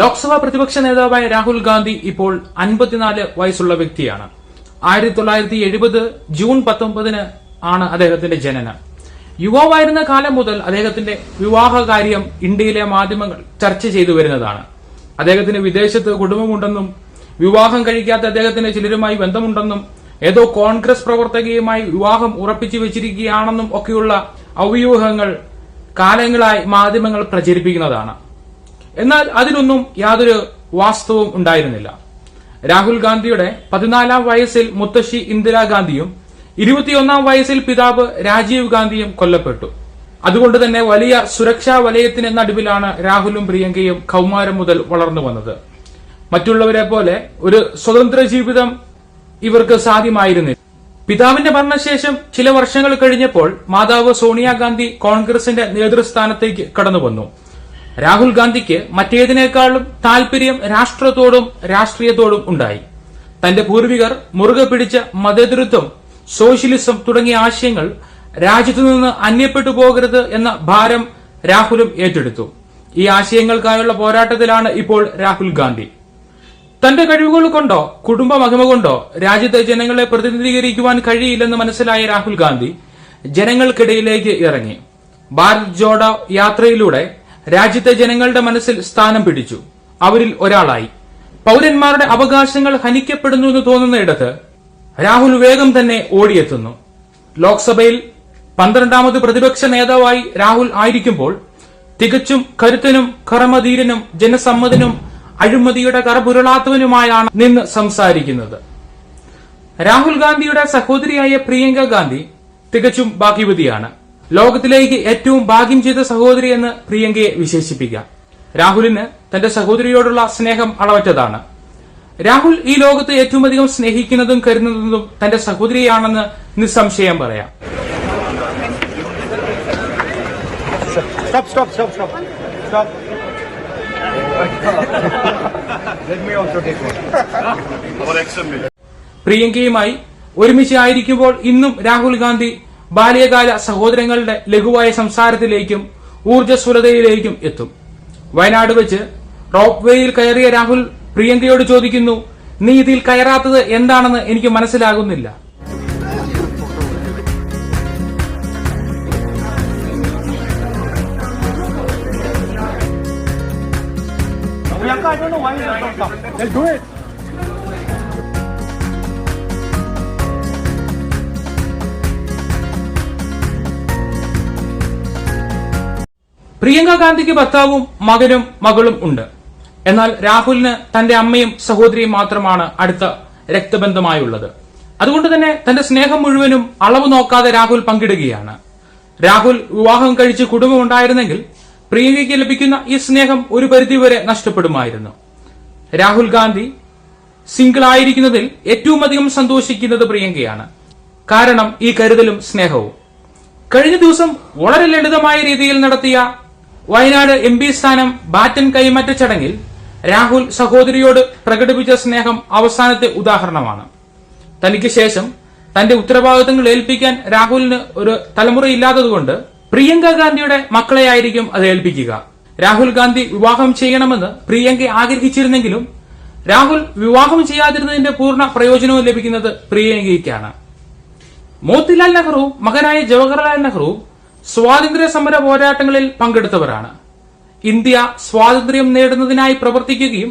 ലോക്സഭാ പ്രതിപക്ഷ നേതാവായ രാഹുൽ ഗാന്ധി ഇപ്പോൾ അൻപത്തിനാല് വയസ്സുള്ള വ്യക്തിയാണ്. ആയിരത്തി തൊള്ളായിരത്തി എഴുപത് ജൂൺ പത്തൊമ്പതിന് ആണ് അദ്ദേഹത്തിന്റെ ജനനം. യുവാവായിരുന്ന കാലം മുതൽ അദ്ദേഹത്തിന്റെ വിവാഹ കാര്യം ഇന്ത്യയിലെ മാധ്യമങ്ങൾ ചർച്ച ചെയ്തു വരുന്നതാണ്. അദ്ദേഹത്തിന് വിദേശത്ത് കുടുംബമുണ്ടെന്നും വിവാഹം കഴിക്കാത്ത അദ്ദേഹത്തിന് ചിലരുമായി ബന്ധമുണ്ടെന്നും ഏതോ കോൺഗ്രസ് പ്രവർത്തകയുമായി വിവാഹം ഉറപ്പിച്ചു വെച്ചിരിക്കുകയാണെന്നും ഒക്കെയുള്ള അവ്യൂഹങ്ങൾ കാലങ്ങളായി മാധ്യമങ്ങൾ പ്രചരിപ്പിക്കുന്നതാണ്. എന്നാൽ അതിനൊന്നും യാതൊരു വാസ്തവവും ഉണ്ടായിരുന്നില്ല. രാഹുൽ ഗാന്ധിയുടെ പതിനാലാം വയസ്സിൽ മുത്തശ്ശി ഇന്ദിരാഗാന്ധിയും ഇരുപത്തിയൊന്നാം വയസ്സിൽ പിതാവ് രാജീവ് ഗാന്ധിയും കൊല്ലപ്പെട്ടു. അതുകൊണ്ട് തന്നെ വലിയ സുരക്ഷാ വലയത്തിന് നടുവിലാണ് രാഹുലും പ്രിയങ്കയും കൗമാരം മുതൽ വളർന്നു വന്നത്. മറ്റുള്ളവരെ പോലെ ഒരു സ്വതന്ത്ര ജീവിതം ഇവർക്ക് സാധ്യമായിരുന്നില്ല. പിതാവിന്റെ മരണശേഷം ചില വർഷങ്ങൾ കഴിഞ്ഞപ്പോൾ മാതാവ് സോണിയാഗാന്ധി കോൺഗ്രസിന്റെ നേതൃസ്ഥാനത്തേക്ക് കടന്നു വന്നു രാഹുൽ ഗാന്ധിക്ക് മറ്റേതിനേക്കാളും താൽപര്യം രാഷ്ട്രത്തോടും രാഷ്ട്രീയത്തോടും ഉണ്ടായി. തന്റെ പൂർവികർ മുറുകെ പിടിച്ച മതേതൃത്വം സോഷ്യലിസം തുടങ്ങിയ ആശയങ്ങൾ രാജ്യത്തു നിന്ന് അന്യപ്പെട്ടു പോകരുത് എന്ന ഭാരം രാഹുലും ഏറ്റെടുത്തു. ഈ ആശയങ്ങൾക്കായുള്ള പോരാട്ടത്തിലാണ് ഇപ്പോൾ രാഹുൽ ഗാന്ധി. തന്റെ കഴിവുകൾ കൊണ്ടോ കുടുംബ മഹിമ കൊണ്ടോ രാജ്യത്തെ ജനങ്ങളെ പ്രതിനിധീകരിക്കുവാൻ കഴിയില്ലെന്ന് മനസ്സിലായ രാഹുൽ ഗാന്ധി ജനങ്ങൾക്കിടയിലേക്ക് ഇറങ്ങി. ഭാരത് ജോഡോ യാത്രയിലൂടെ രാജ്യത്തെ ജനങ്ങളുടെ മനസ്സിൽ സ്ഥാനം പിടിച്ചു. അവരിൽ ഒരാളായി. പൗരന്മാരുടെ അവകാശങ്ങൾ ഹനിക്കപ്പെടുന്നു എന്ന് തോന്നുന്നയിടത്ത് രാഹുൽ വേഗം തന്നെ ഓടിയെത്തുന്നു. ലോക്സഭയിൽ പന്ത്രണ്ടാമത് പ്രതിപക്ഷ നേതാവായി രാഹുൽ ആയിരിക്കുമ്പോൾ തികച്ചും കരുത്തനും കർമ്മധീരനും ജനസമ്മതനും അഴിമതിയുടെ കറപുരളാത്തവനുമായാണ് നിന്ന് സംസാരിക്കുന്നത്. രാഹുൽ ഗാന്ധിയുടെ സഹോദരിയായ പ്രിയങ്ക ഗാന്ധി തികച്ചും ഭാഗ്യവതിയാണ്. ലോകത്തിലേക്ക് ഏറ്റവും ഭാഗ്യം ചെയ്ത സഹോദരി എന്ന് പ്രിയങ്കയെ വിശേഷിപ്പിക്കാം രാഹുലിന് തന്റെ സഹോദരിയോടുള്ള സ്നേഹം അളവറ്റതാണ്. രാഹുൽ ഈ ലോകത്ത് ഏറ്റവും അധികം സ്നേഹിക്കുന്നതും കരുതുന്നതും തന്റെ സഹോദരിയാണെന്ന് നിസ്സംശയം പറയാം. പ്രിയങ്കയുമായി ഒരുമിച്ച് ആയിരിക്കുമ്പോൾ ഇന്നും രാഹുൽ ഗാന്ധി ബാല്യകാല സഹോദരങ്ങളുടെ ലഘുവായ സംസാരത്തിലേക്കും ഊർജസ്വലതയിലേക്കും എത്തും വയനാട് വെച്ച് റോപ്പ് വേയിൽ കയറിയ രാഹുൽ പ്രിയങ്കയോട് ചോദിക്കുന്നു നീ ഇതിൽ കയറാത്തത് എന്താണെന്ന് എനിക്ക് മനസ്സിലാകുന്നില്ല. Let's do it. പ്രിയങ്ക ഗാന്ധിക്ക് ഭർത്താവും മകനും മകളും ഉണ്ട്. എന്നാൽ രാഹുലിന് തന്റെ അമ്മയും സഹോദരിയും മാത്രമാണ് അടുത്ത രക്തബന്ധമായുള്ളത്. അതുകൊണ്ട് തന്നെ തന്റെ സ്നേഹം മുഴുവനും അളവ് നോക്കാതെ രാഹുൽ പങ്കിടുകയാണ്. രാഹുൽ വിവാഹം കഴിച്ച് കുടുംബമുണ്ടായിരുന്നെങ്കിൽ പ്രിയങ്കയ്ക്ക് ലഭിക്കുന്ന ഈ സ്നേഹം ഒരു പരിധിവരെ നഷ്ടപ്പെടുമായിരുന്നു. രാഹുൽ ഗാന്ധി സിംഗിൾ ആയിരിക്കുന്നതിൽ ഏറ്റവും അധികം സന്തോഷിക്കുന്നത് പ്രിയങ്കയാണ്. കാരണം ഈ കരുതലും സ്നേഹവും. കഴിഞ്ഞ ദിവസം വളരെ ലളിതമായ രീതിയിൽ നടത്തിയ വയനാട് എം പി സ്ഥാനം ബാറ്റൻ കൈമാറ്റ ചടങ്ങിൽ രാഹുൽ സഹോദരിയോട് പ്രകടിപ്പിച്ച സ്നേഹം അവസാനത്തെ ഉദാഹരണമാണ്. തനിക്ക് ശേഷം തന്റെ ഉത്തരവാദിത്തങ്ങൾ ഏൽപ്പിക്കാൻ രാഹുലിന് ഒരു തലമുറയില്ലാത്തതുകൊണ്ട് പ്രിയങ്ക ഗാന്ധിയുടെ മക്കളെയായിരിക്കും അത് ഏൽപ്പിക്കുക. രാഹുൽ ഗാന്ധി വിവാഹം ചെയ്യണമെന്ന് പ്രിയങ്ക ആഗ്രഹിച്ചിരുന്നെങ്കിലും രാഹുൽ വിവാഹം ചെയ്യാതിരുന്നതിന്റെ പൂർണ പ്രയോജനവും ലഭിക്കുന്നത് പ്രിയങ്കയ്ക്കാണ്. മോത്തിലാൽ നെഹ്റു മകനായ ജവഹർലാൽ നെഹ്റു സ്വാതന്ത്ര്യ സമര പോരാട്ടങ്ങളിൽ പങ്കെടുത്തവരാണ്. ഇന്ത്യ സ്വാതന്ത്ര്യം നേടുന്നതിനായി പ്രവർത്തിക്കുകയും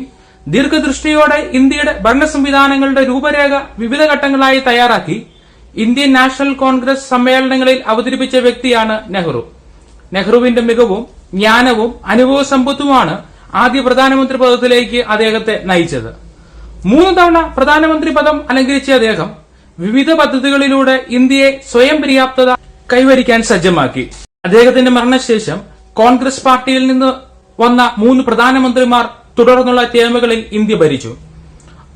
ദീർഘദൃഷ്ടിയോടെ ഇന്ത്യയുടെ ഭരണ സംവിധാനങ്ങളുടെ രൂപരേഖ വിവിധ ഘട്ടങ്ങളായി തയ്യാറാക്കി ഇന്ത്യൻ നാഷണൽ കോൺഗ്രസ് സമ്മേളനങ്ങളിൽ അവതരിപ്പിച്ച വ്യക്തിയാണ് നെഹ്റു. നെഹ്റുവിന്റെ മികവും ജ്ഞാനവും അനുഭവ സമ്പത്തുമാണ് ആദ്യ പ്രധാനമന്ത്രി പദത്തിലേക്ക് അദ്ദേഹത്തെ നയിച്ചത്. മൂന്ന് തവണ പ്രധാനമന്ത്രി പദം അലങ്കരിച്ച അദ്ദേഹം വിവിധ പദ്ധതികളിലൂടെ ഇന്ത്യയെ സ്വയം പര്യാപ്തത കൈവരിക്കാൻ സജ്ജമാക്കി. അദ്ദേഹത്തിന്റെ മരണശേഷം കോൺഗ്രസ് പാർട്ടിയിൽ നിന്ന് വന്ന മൂന്ന് പ്രധാനമന്ത്രിമാർ തുടർന്നുള്ള ടേമുകളിൽ ഇന്ത്യ ഭരിച്ചു.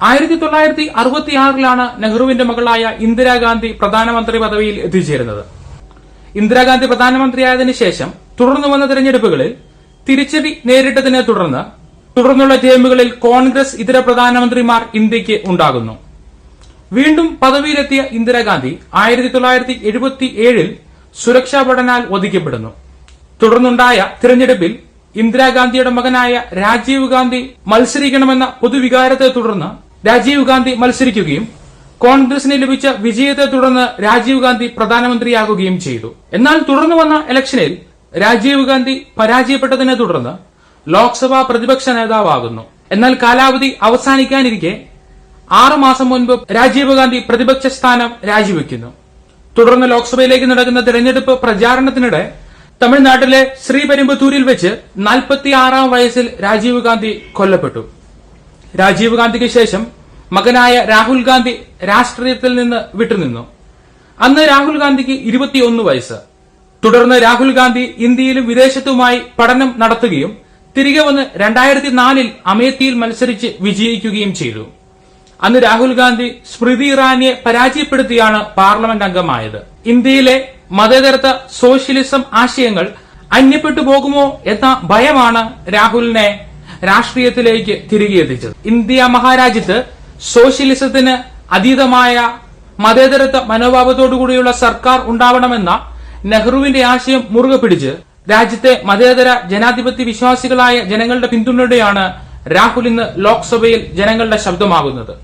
ആയിരത്തി തൊള്ളായിരത്തി അറുപത്തിയാറിലാണ് നെഹ്റുവിന്റെ മകളായ ഇന്ദിരാഗാന്ധി പ്രധാനമന്ത്രി പദവിയിൽ എത്തിച്ചേരുന്നത്. ഇന്ദിരാഗാന്ധി പ്രധാനമന്ത്രിയായതിനു ശേഷം തുടർന്നു വന്ന തെരഞ്ഞെടുപ്പുകളിൽ തിരിച്ചടി നേരിട്ടതിനെ തുടർന്ന് തുടർന്നുള്ള ടേമുകളിൽ കോൺഗ്രസ് ഇതര പ്രധാനമന്ത്രിമാർ ഇന്ത്യയ്ക്ക് ഉണ്ടാകുന്നു. വീണ്ടും പദവിയിലെത്തിയ ഇന്ദിരാഗാന്ധി ആയിരത്തി തൊള്ളായിരത്തി എഴുപത്തി ഏഴിൽ സുരക്ഷാ പഠനാൽ വധിക്കപ്പെടുന്നു തുടർന്നുണ്ടായ തിരഞ്ഞെടുപ്പിൽ ഇന്ദിരാഗാന്ധിയുടെ മകനായ രാജീവ് ഗാന്ധി മത്സരിക്കണമെന്ന പൊതുവികാരത്തെ തുടർന്ന് രാജീവ് ഗാന്ധി മത്സരിക്കുകയും കോൺഗ്രസിന് ലഭിച്ച വിജയത്തെ തുടർന്ന് രാജീവ് ഗാന്ധി പ്രധാനമന്ത്രിയാകുകയും ചെയ്തു. എന്നാൽ തുടർന്നു വന്ന ഇലക്ഷനിൽ രാജീവ് ഗാന്ധി പരാജയപ്പെട്ടതിനെ തുടർന്ന് ലോക്സഭാ പ്രതിപക്ഷ നേതാവാകുന്നു. എന്നാൽ കാലാവധി അവസാനിക്കാനിരിക്കെ ആറു മാസം മുൻപ് രാജീവ് ഗാന്ധി പ്രതിപക്ഷ സ്ഥാനം രാജിവെക്കുന്നു. തുടർന്ന് ലോക്സഭയിലേക്ക് നടക്കുന്ന തെരഞ്ഞെടുപ്പ് പ്രചാരണത്തിനിടെ തമിഴ്നാട്ടിലെ ശ്രീപെരുമ്പത്തൂരിൽ വെച്ച് നാൽപ്പത്തിയാറാം വയസ്സിൽ രാജീവ് ഗാന്ധി കൊല്ലപ്പെട്ടു. രാജീവ് ഗാന്ധിക്ക് ശേഷം മകനായ രാഹുൽ ഗാന്ധി രാഷ്ട്രീയത്തിൽ നിന്ന് വിട്ടുനിന്നു. അന്ന് രാഹുൽ ഗാന്ധിക്ക് ഇരുപത്തിയൊന്ന് വയസ്സ്. തുടർന്ന് രാഹുൽ ഗാന്ധി ഇന്ത്യയിലും വിദേശത്തുമായി പഠനം നടത്തുകയും തിരികെ വന്ന് രണ്ടായിരത്തി നാലിൽ അമേത്തിയിൽ മത്സരിച്ച് വിജയിക്കുകയും ചെയ്തു. അന്ന് രാഹുൽ ഗാന്ധി സ്മൃതി ഇറാനിയെ പരാജയപ്പെടുത്തിയാണ് പാർലമെന്റ് അംഗമായത്. ഇന്ത്യയിലെ മതേതരത്വ സോഷ്യലിസം ആശയങ്ങൾ അന്യപ്പെട്ടു പോകുമോ എന്ന ഭയമാണ് രാഹുലിനെ രാഷ്ട്രീയത്തിലേക്ക് തിരികെ എത്തിച്ചത്. ഇന്ത്യ മഹാരാജ്യത്ത് സോഷ്യലിസത്തിന് അതീതമായ മതേതരത്വ മനോഭാവത്തോടുകൂടിയുള്ള സർക്കാർ ഉണ്ടാവണമെന്ന നെഹ്റുവിന്റെ ആശയം മുറുകെ പിടിച്ച് രാജ്യത്തെ മതേതര ജനാധിപത്യ വിശ്വാസികളായ ജനങ്ങളുടെ പിന്തുണയോടെയാണ് രാഹുൽ ഇന്ന് ലോക്സഭയിൽ ജനങ്ങളുടെ ശബ്ദമാകുന്നത്.